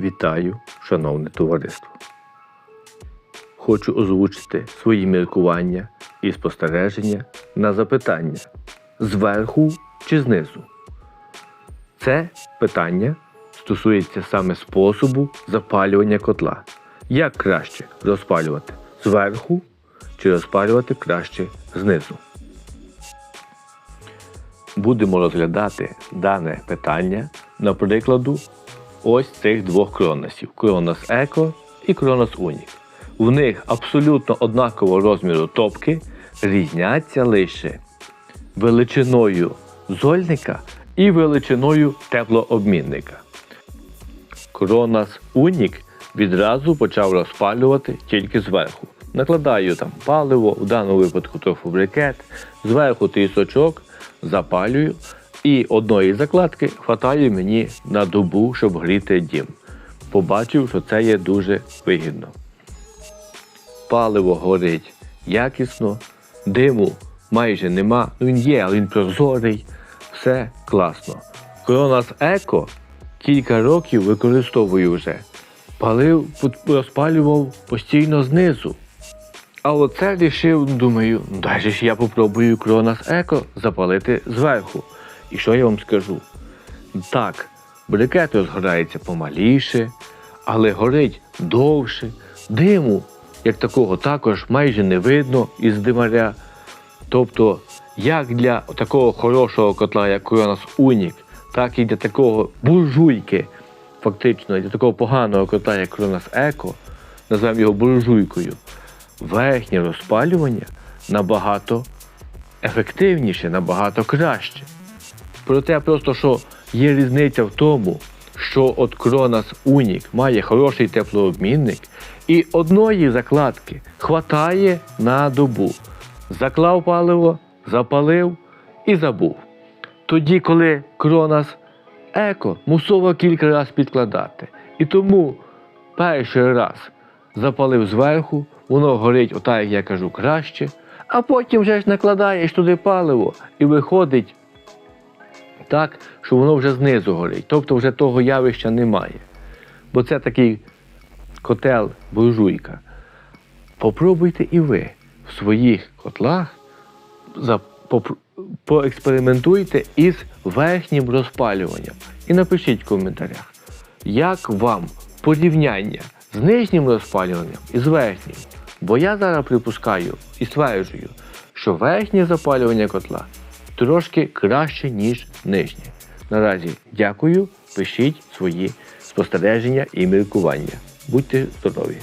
Вітаю, шановне товариство. Хочу озвучити свої міркування і спостереження на запитання зверху чи знизу. Це питання стосується саме способу запалювання котла. Як краще розпалювати зверху чи розпалювати краще знизу? Будемо розглядати дане питання на прикладу ось цих двох кроносів: Кронос Еко і Кронос Унік. В них абсолютно однакового розміру топки різняться лише величиною зольника і величиною теплообмінника. Кронос Унік відразу почав розпалювати тільки зверху. Накладаю там паливо, в даному випадку тофу-брикет, зверху тисочок, запалюю, і одної закладки хватає мені на добу, щоб гріти дім. Побачив, що це є дуже вигідно. Паливо горить якісно, диму майже нема. Ну він є, але він прозорий, все класно. Кронос Еко кілька років використовую вже. Палив, розпалював постійно знизу. А оце рішив, думаю, ну же ж я попробую Кронос Еко запалити зверху. І що я вам скажу? Так, брикет розгорається помаліше, але горить довше. Диму, як такого, також майже не видно із димаря. Тобто, як для такого хорошого котла, як Кронос Унік, так і для такого буржуйки, фактично, для такого поганого котла, як Кронос Еко, називаємо його буржуйкою, верхнє розпалювання набагато ефективніше, набагато краще. Проте просто, що є різниця в тому, що от Кронос Унік має хороший теплообмінник, і одної закладки хватає на добу. Заклав паливо, запалив і забув. Тоді, коли Кронос Еко мусово кілька разів підкладати. І тому перший раз запалив зверху, воно горить, отак, як я кажу, краще, а потім вже ж накладаєш туди паливо і виходить так, що воно вже знизу горить. Тобто вже того явища немає. Бо це такий котел буржуйка. Попробуйте і ви в своїх котлах поекспериментуйте із верхнім розпалюванням. І напишіть в коментарях, як вам порівняння з нижнім розпалюванням і з верхнім. Бо я зараз припускаю і стверджую, що верхнє запалювання котла трошки краще, ніж нижнє. Наразі дякую, пишіть свої спостереження і міркування. Будьте здорові!